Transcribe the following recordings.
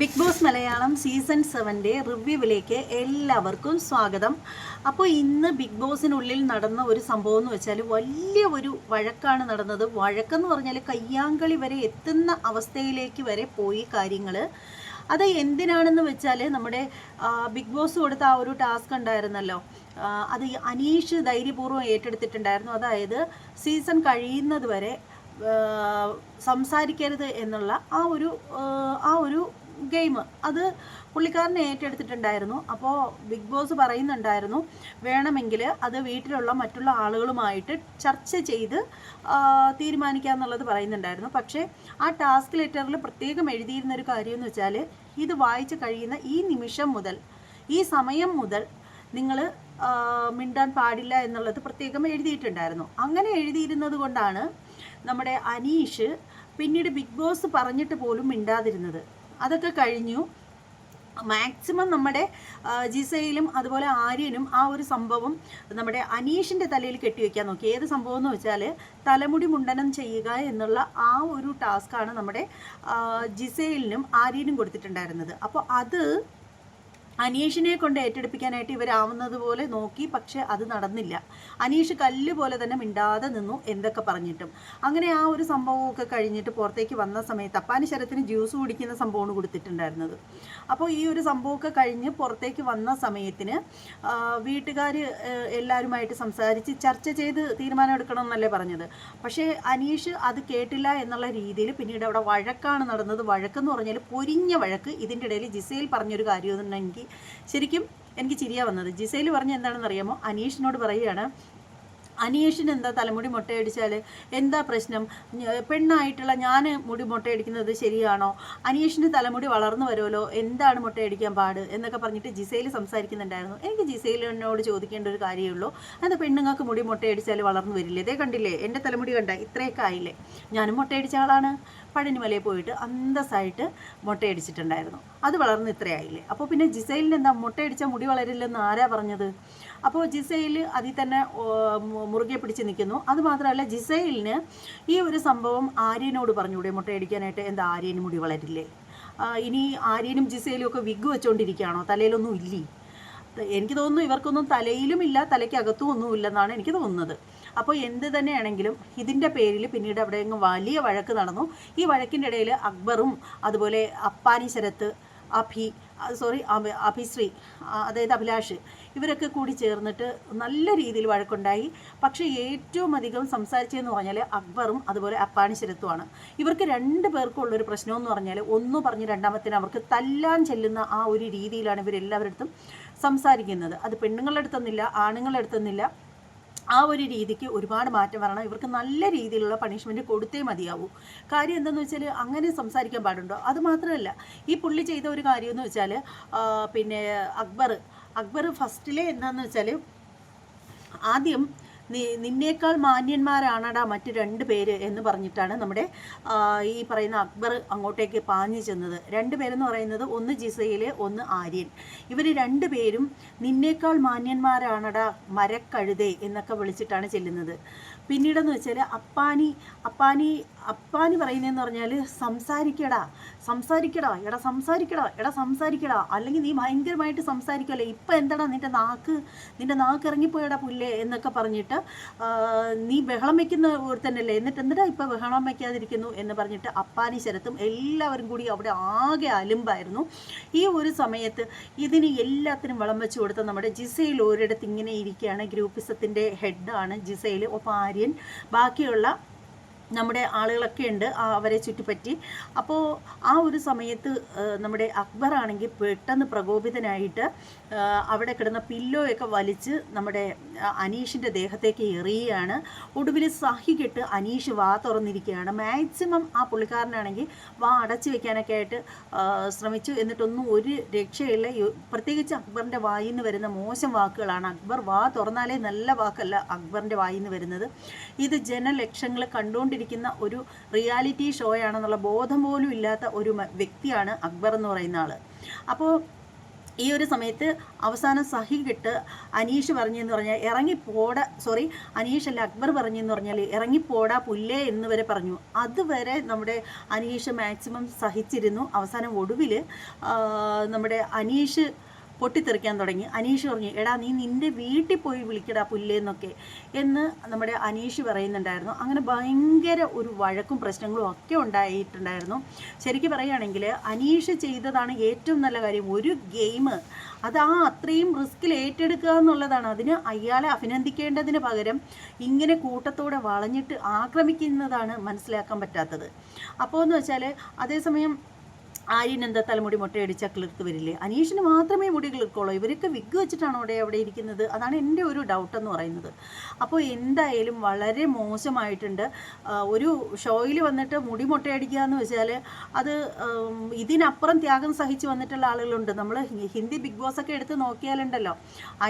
Big boss Malayalam season സെവന്റെ റിവ്യൂവിലേക്ക് എല്ലാവർക്കും സ്വാഗതം. അപ്പോൾ ഇന്ന് ബിഗ് ബോസിനുള്ളിൽ നടന്ന ഒരു സംഭവം എന്ന് വെച്ചാൽ വലിയ ഒരു വഴക്കാണ് നടന്നത്. വഴക്കെന്ന് പറഞ്ഞാൽ കയ്യാങ്കളി വരെ എത്തുന്ന അവസ്ഥയിലേക്ക് വരെ പോയി കാര്യങ്ങൾ. അത് എന്തിനാണെന്ന് വെച്ചാൽ നമ്മുടെ ബിഗ് ബോസ് കൊടുത്ത ആ ഒരു ടാസ്ക് ഉണ്ടായിരുന്നല്ലോ. അത് അനീഷ് ധൈര്യപൂർവം ഏറ്റെടുത്തിട്ടുണ്ടായിരുന്നു. അതായത് സീസൺ കഴിയുന്നത് വരെ സംസാരിക്കരുത് എന്നുള്ള ആ ഒരു ആ, ഒരു ഗെയിം. അത് പുള്ളിക്കാരനെ ഏറ്റെടുത്തിട്ടുണ്ടായിരുന്നു. അപ്പോൾ ബിഗ് ബോസ് പറയുന്നുണ്ടായിരുന്നു വേണമെങ്കിൽ അത് വീട്ടിലുള്ള മറ്റുള്ള ആളുകളുമായിട്ട് ചർച്ച ചെയ്ത് തീരുമാനിക്കുക എന്നുള്ളത് പറയുന്നുണ്ടായിരുന്നു. പക്ഷേ ആ ടാസ്ക് ലെറ്ററിൽ പ്രത്യേകം എഴുതിയിരുന്ന ഒരു കാര്യം എന്ന് വെച്ചാൽ ഇത് വായിച്ച് കഴിയുന്ന ഈ നിമിഷം മുതൽ ഈ സമയം മുതൽ നിങ്ങൾ മിണ്ടാൻ പാടില്ല എന്നുള്ളത് പ്രത്യേകം എഴുതിയിട്ടുണ്ടായിരുന്നു. അങ്ങനെ എഴുതിയിരുന്നത് കൊണ്ടാണ് നമ്മുടെ അനീഷ് പിന്നീട് ബിഗ് ബോസ് പറഞ്ഞിട്ട് പോലും മിണ്ടാതിരുന്നത്. അതൊക്കെ കഴിഞ്ഞു. മാക്സിമം നമ്മുടെ ജിസയിലും അതുപോലെ ആര്യനും ആ ഒരു സംഭവം നമ്മുടെ അനീഷിന്റെ തലയിൽ കെട്ടിവെക്കാൻ നോക്കി. ഏത് സംഭവം എന്ന് വെച്ചാൽ തലമുടി മുണ്ടനം ചെയ്യുക എന്നുള്ള ആ ഒരു ടാസ്ക്കാണ് നമ്മുടെ ജിസയിലിനും ആര്യനും കൊടുത്തിട്ടുണ്ടായിരുന്നത്. അപ്പോൾ അത് അനീഷിനെ കൊണ്ട് ഏറ്റെടുപ്പിക്കാനായിട്ട് ഇവരാവുന്നത് പോലെ നോക്കി പക്ഷെ അത് നടന്നില്ല. അനീഷ് കല്ല് പോലെ തന്നെ മിണ്ടാതെ നിന്നു എന്തൊക്കെ പറഞ്ഞിട്ടും. അങ്ങനെ ആ ഒരു സംഭവമൊക്കെ കഴിഞ്ഞിട്ട് പുറത്തേക്ക് വന്ന സമയത്ത് അപ്പാനി ശരത്തിന് ജ്യൂസ് കുടിക്കുന്ന സംഭവമാണ് കൊടുത്തിട്ടുണ്ടായിരുന്നത്. അപ്പോൾ ഈ ഒരു സംഭവമൊക്കെ കഴിഞ്ഞ് പുറത്തേക്ക് വന്ന സമയത്തിന് വീട്ടുകാർ എല്ലാവരുമായിട്ട് സംസാരിച്ച് ചർച്ച ചെയ്ത് തീരുമാനം എടുക്കണം എന്നല്ലേ പറഞ്ഞത്. പക്ഷേ അനീഷ് അത് കേട്ടില്ല എന്നുള്ള രീതിയിൽ പിന്നീട് അവിടെ വഴക്കാണ് നടന്നത്. വഴക്കെന്ന് പറഞ്ഞാൽ പൊരിഞ്ഞ വഴക്ക് ഇതിന്റെ ഇടയിൽ ജിസയിൽ പറഞ്ഞൊരു കാര്യം എന്നുണ്ടെങ്കിൽ ശരിക്കും എനിക്ക് ചിരിയാ വന്നത്. ജിസയിൽ പറഞ്ഞ എന്താണെന്ന് അറിയാമോ അനീഷിനോട് പറയുകയാണ് അനീഷിന് എന്താ തലമുടി മുട്ടയടിച്ചാൽ എന്താ പ്രശ്നം? പെണ്ണായിട്ടുള്ള ഞാൻ മുടി മുട്ടയടിക്കുന്നത് ശരിയാണോ? അനീഷിന് തലമുടി വളർന്നു വരുമല്ലോ എന്താണ് മുട്ടയടിക്കാൻ പാട്? എന്നൊക്കെ പറഞ്ഞിട്ട് ജിസയിൽ സംസാരിക്കുന്നുണ്ടായിരുന്നു. എനിക്ക് ജിസയിലിനോട് ചോദിക്കേണ്ട ഒരു കാര്യമേ ഉള്ളൂ. എന്താ പെണ്ണുങ്ങൾക്ക് മുടി മുട്ടയടിച്ചാൽ വളർന്നു വരില്ലേ? ഇതേ കണ്ടില്ലേ എന്റെ തലമുടി കണ്ട ഇത്രയൊക്കെ ആയില്ലേ? ഞാനും മുട്ടയടിച്ച ആളാണ്. പഴനിമലയിൽ പോയിട്ട് അന്തസ്സായിട്ട് മുട്ടയടിച്ചിട്ടുണ്ടായിരുന്നു. അത് വളർന്ന് ഇത്രയായില്ലേ? അപ്പോൾ പിന്നെ ജിസൈലിന് എന്താ മുട്ടയടിച്ചാൽ മുടി വളരില്ലെന്ന് ആരാ പറഞ്ഞത്? അപ്പോൾ ജിസൈൽ അതിൽ തന്നെ മുറുകെ പിടിച്ച് നിൽക്കുന്നു. അത് മാത്രമല്ല ജിസൈലിന് ഈ ഒരു സംഭവം ആര്യനോട് പറഞ്ഞുകൂടെ മുട്ടയടിക്കാനായിട്ട് എന്താ ആര്യന് മുടി വളരില്ലേ? ഇനി ആര്യനും ജിസൈലും ഒക്കെ വിഗ് വെച്ചുകൊണ്ടിരിക്കുകയാണോ തലയിലൊന്നും ഇല്ലേ? എനിക്ക് തോന്നുന്നു ഇവർക്കൊന്നും തലയിലും ഇല്ല തലയ്ക്കകത്തും ഒന്നും ഇല്ലെന്നാണ് എനിക്ക് തോന്നുന്നത്. അപ്പോൾ എന്ത് തന്നെയാണെങ്കിലും ഇതിന്റെ പേരിൽ പിന്നീട് അവിടെ വലിയ വഴക്ക് നടന്നു. ഈ വഴക്കിന്റെ ഇടയിൽ അക്ബറും അതുപോലെ അപ്പാനി ശരത്ത് അഭി സോറി അഭിശ്രീ അതായത് അഭിലാഷ് ഇവരൊക്കെ കൂടി ചേർന്നിട്ട് നല്ല രീതിയിൽ വഴക്കുണ്ടായി. പക്ഷേ ഏറ്റവും അധികം സംസാരിച്ചതെന്ന് പറഞ്ഞാൽ അക്ബറും അതുപോലെ അപ്പാനി ശരത്തുമാണ്. ഇവർക്ക് രണ്ട് പേർക്കും ഉള്ളൊരു പ്രശ്നമെന്ന് പറഞ്ഞാൽ ഒന്ന് പറഞ്ഞ് രണ്ടാമത്തിന് അവർക്ക് തല്ലാൻ ചെല്ലുന്ന ആ ഒരു രീതിയിലാണ് ഇവരെല്ലാവരുടെ അടുത്തും സംസാരിക്കുന്നത്. അത് പെണ്ണുങ്ങളുടെ അടുത്തൊന്നില്ല ആണുങ്ങളുടെ അടുത്തൊന്നില്ല ആ ഒരു രീതിക്ക് ഒരുപാട് മാറ്റം വരണം. ഇവർക്ക് നല്ല രീതിയിലുള്ള പണിഷ്മെന്റ് കൊടുത്തേ മതിയാവൂ. കാര്യം എന്താണെന്ന് വെച്ചാൽ അങ്ങനെ സംസാരിക്കാൻ പാടുണ്ടോ? അത് മാത്രമല്ല ഈ പുള്ളി ചെയ്ത ഒരു കാര്യം എന്ന് വെച്ചാൽ പിന്നെ അക്ബർ അക്ബർ ഫസ്റ്റിലെ എന്താണെന്ന് വെച്ചാൽ ആദ്യം നിന്നേക്കാൾ മാന്യന്മാരാണടാ മറ്റു രണ്ട് പേര് എന്ന് പറഞ്ഞിട്ടാണ് നമ്മുടെ ഈ പറയുന്ന അക്ബർ അങ്ങോട്ടേക്ക് പാഞ്ഞു ചെന്നത്. രണ്ട് പേരെന്ന് പറയുന്നത് ഒന്ന് ജിസയിലെ ഒന്ന് ആര്യൻ. ഇവർ രണ്ടുപേരും നിന്നേക്കാൾ മാന്യന്മാരാണടാ മരക്കഴുതേ എന്നൊക്കെ വിളിച്ചിട്ടാണ് ചെല്ലുന്നത്. പിന്നീടെന്ന് വെച്ചാൽ അപ്പാനി അപ്പാനി അപ്പാനി പറയുന്നതെന്ന് പറഞ്ഞാൽ സംസാരിക്കടാ സംസാരിക്കടാ എടാ സംസാരിക്കടാ എടാ സംസാരിക്കടാ. അല്ലെങ്കിൽ നീ ഭയങ്കരമായിട്ട് സംസാരിക്കല്ലേ ഇപ്പം എന്താടാ നിന്റെ നാക്ക് നിന്റെ നാക്ക് ഇറങ്ങിപ്പോയടാ പുല്ലേ എന്നൊക്കെ പറഞ്ഞിട്ട് നീ ബഹളം വയ്ക്കുന്ന ഒരു തന്നെയല്ലേ? എന്നിട്ട് എന്തിനാ ഇപ്പം ബഹളം വയ്ക്കാതിരിക്കുന്നു എന്ന് പറഞ്ഞിട്ട് അപ്പാനി ശരത്തും എല്ലാവരും കൂടി അവിടെ ആകെ അലുമ്പായിരുന്നു. ഈ ഒരു സമയത്ത് ഇതിന് എല്ലാത്തിനും വളം വെച്ച് കൊടുത്ത നമ്മുടെ ജിസയിൽ ഒരിടത്ത് ഇങ്ങനെ ഇരിക്കുകയാണ്. ഗ്രൂപ്പിസത്തിന്റെ ഹെഡാണ് ജിസയിൽ ഒപ്പം ബാക്കിയുള്ള നമ്മുടെ ആളുകളൊക്കെ ഉണ്ട് അവരെ ചുറ്റിപ്പറ്റി. അപ്പോൾ ആ ഒരു സമയത്ത് നമ്മുടെ അക്ബർ ആണെങ്കിൽ പെട്ടെന്ന് പ്രകോപിതനായിട്ട് അവിടെ കിടന്ന പില്ലോയൊക്കെ വലിച്ച് നമ്മുടെ അനീഷിന്റെ ദേഹത്തേക്ക് എറിയുകയാണ്. ഒടുവിൽ സഹികെട്ട് അനീഷ് വാ തുറന്നിരിക്കുകയാണ്. മാക്സിമം ആ പുള്ളിക്കാരനാണെങ്കിൽ വാ അടച്ചു വെക്കാനൊക്കെ ആയിട്ട് ശ്രമിച്ചു. എന്നിട്ടൊന്നും ഒരു രക്ഷയില്ല. പ്രത്യേകിച്ച് അക്ബറിന്റെ വായിൽ നിന്ന് വരുന്ന മോശം വാക്കുകളാണ് അക്ബർ. വാ തുറന്നാലേ നല്ല വാക്കല്ല അക്ബറിന്റെ വായിൽ നിന്ന് വരുന്നത്. ഇത് ജനലക്ഷങ്ങൾ കണ്ടുകൊണ്ടിരിക്കുന്ന ഒരു റിയാലിറ്റി ഷോയാണെന്നുള്ള ബോധം പോലും ഇല്ലാത്ത ഒരു വ്യക്തിയാണ് അക്ബർ എന്ന് പറയുന്ന ആൾ അപ്പോൾ ഈ ഒരു സമയത്ത് അവസാനം സഹി കിട്ട് അനീഷ് പറഞ്ഞെന്ന് പറഞ്ഞാൽ ഇറങ്ങിപ്പോട സോറി അനീഷ് അല്ല അക്ബർ പറഞ്ഞെന്ന് പറഞ്ഞാൽ ഇറങ്ങിപ്പോടാ പുല്ലേ എന്ന് വരെ പറഞ്ഞു. അതുവരെ നമ്മുടെ അനീഷ് മാക്സിമം സഹിച്ചിരുന്നു. അവസാനം ഒടുവിൽ നമ്മുടെ അനീഷ് പൊട്ടിത്തെറിക്കാൻ തുടങ്ങി. അനീഷ് പറഞ്ഞു എടാ നീ നിന്റെ വീട്ടിൽ പോയി വിളിക്കടാ പുല്ലേന്നൊക്കെ എന്ന് നമ്മുടെ അനീഷ് പറയുന്നുണ്ടായിരുന്നു. അങ്ങനെ ഭയങ്കര ഒരു വഴക്കും പ്രശ്നങ്ങളും ഒക്കെ ഉണ്ടായിട്ടുണ്ടായിരുന്നു. ശരിക്കും പറയുകയാണെങ്കിൽ അനീഷ് ചെയ്തതാണ് ഏറ്റവും നല്ല കാര്യം. ഒരു ഗെയിം. അത് ആ അത്രയും റിസ്കിൽ ഏറ്റെടുക്കുക എന്നുള്ളതാണ്. അതിന് അയാളെ അഭിനന്ദിക്കേണ്ടതിന് പകരം ഇങ്ങനെ കൂട്ടത്തോടെ വളഞ്ഞിട്ട് ആക്രമിക്കുന്നതാണ് മനസ്സിലാക്കാൻ പറ്റാത്തത്. അപ്പോൾ എന്ന് വെച്ചാൽ അതേസമയം ആര്യൻ എന്താ തലമുടി മുട്ടയടിച്ചാൽ കിളിർത്ത് വരില്ലേ? അനീഷിന് മാത്രമേ മുടി കിളിർക്കുള്ളൂ ഇവരൊക്കെ വിഗ് വെച്ചിട്ടാണ് അവിടെ അവിടെ ഇരിക്കുന്നത്? അതാണ് എന്റെ ഒരു ഡൗട്ട് എന്ന് പറയുന്നത്. അപ്പോൾ എന്തായാലും വളരെ മോശമായിട്ടുണ്ട്. ഒരു ഷോയിൽ വന്നിട്ട് മുടി മുട്ടയടിക്കുക എന്ന് വെച്ചാൽ അത് ഇതിനപ്പുറം ത്യാഗം സഹിച്ച് വന്നിട്ടുള്ള ആളുകളുണ്ട്. നമ്മൾ ഹിന്ദി ബിഗ് ബോസ് ഒക്കെ എടുത്ത് നോക്കിയാലുണ്ടല്ലോ.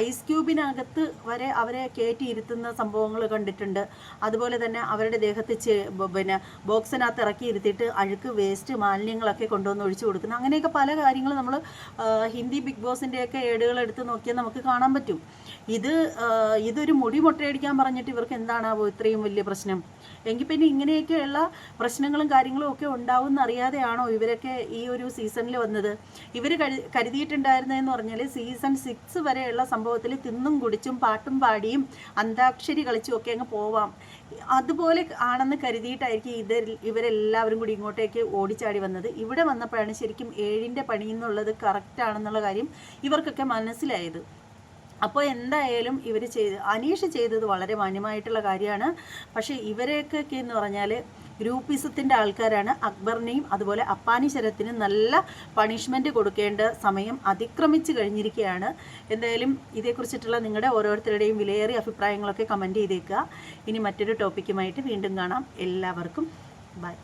ഐസ് ക്യൂബിനകത്ത് വരെ അവരെ കയറ്റി ഇരുത്തുന്ന സംഭവങ്ങൾ കണ്ടിട്ടുണ്ട്. അതുപോലെ തന്നെ അവരുടെ ദേഹത്ത് പിന്നെ ബോക്സിനകത്ത് ഇറക്കി ഇരുത്തിയിട്ട് അഴുക്ക് വേസ്റ്റ് മാലിന്യങ്ങളൊക്കെ കൊണ്ടുവന്ന് ഒഴിച്ചു കൊടുക്കുന്നത് അങ്ങനെയൊക്കെ പല കാര്യങ്ങൾ നമ്മൾ ഹിന്ദി ബിഗ് ബോസിന്റെയൊക്കെ ഏടുകൾ എടുത്ത് നോക്കിയാൽ നമുക്ക് കാണാൻ പറ്റും. ഇത് ഇതൊരു മുടി മുട്ടയടിക്കാൻ പറഞ്ഞിട്ട് ഇവർക്ക് എന്താണാവോ ഇത്രയും വലിയ പ്രശ്നം. എങ്കിൽ പിന്നെ ഇങ്ങനെയൊക്കെയുള്ള പ്രശ്നങ്ങളും കാര്യങ്ങളും ഒക്കെ ഉണ്ടാവും എന്നറിയാതെയാണോ ഇവരൊക്കെ ഈ ഒരു സീസണിൽ വന്നത്? ഇവർ കരു കരുതിയിട്ടുണ്ടായിരുന്നതെന്ന് പറഞ്ഞാൽ സീസൺ സിക്സ് വരെയുള്ള സംഭവത്തിൽ തിന്നും കുടിച്ചും പാട്ടും പാടിയും അന്താക്ഷരി കളിച്ചും ഒക്കെ അങ്ങ് പോവാം. അതുപോലെ ആണെന്ന് കരുതിയിട്ടായിരിക്കും ഇത് ഇവരെല്ലാവരും കൂടി ഇങ്ങോട്ടേക്ക് ഓടിച്ചാടി വന്നത്. ഇവിടെ വന്നപ്പോഴാണ് ശരിക്കും ഏഴിന്റെ പണി എന്നുള്ളത് കറക്റ്റ് ആണെന്നുള്ള കാര്യം ഇവർക്കൊക്കെ മനസ്സിലായത്. അപ്പോൾ എന്തായാലും ഇവർ ചെയ്ത് അനീഷ് ചെയ്തത് വളരെ മാന്യമായിട്ടുള്ള കാര്യമാണ്. പക്ഷേ ഇവരെയൊക്കെ എന്ന് പറഞ്ഞാൽ ഗ്രൂപ്പിസത്തിന്റെ ആൾക്കാരാണ്. അക്ബറിനെയും അതുപോലെ അപ്പാനി ശരത്തിനും നല്ല പണിഷ്മെന്റ് കൊടുക്കേണ്ട സമയം അതിക്രമിച്ച് കഴിഞ്ഞിരിക്കുകയാണ്. എന്തായാലും ഇതേക്കുറിച്ചിട്ടുള്ള നിങ്ങളുടെ ഓരോരുത്തരുടെയും വിലയേറിയ അഭിപ്രായങ്ങളൊക്കെ കമന്റ് ചെയ്തേക്കുക. ഇനി മറ്റൊരു ടോപ്പിക്കുമായിട്ട് വീണ്ടും കാണാം. എല്ലാവർക്കും ബൈ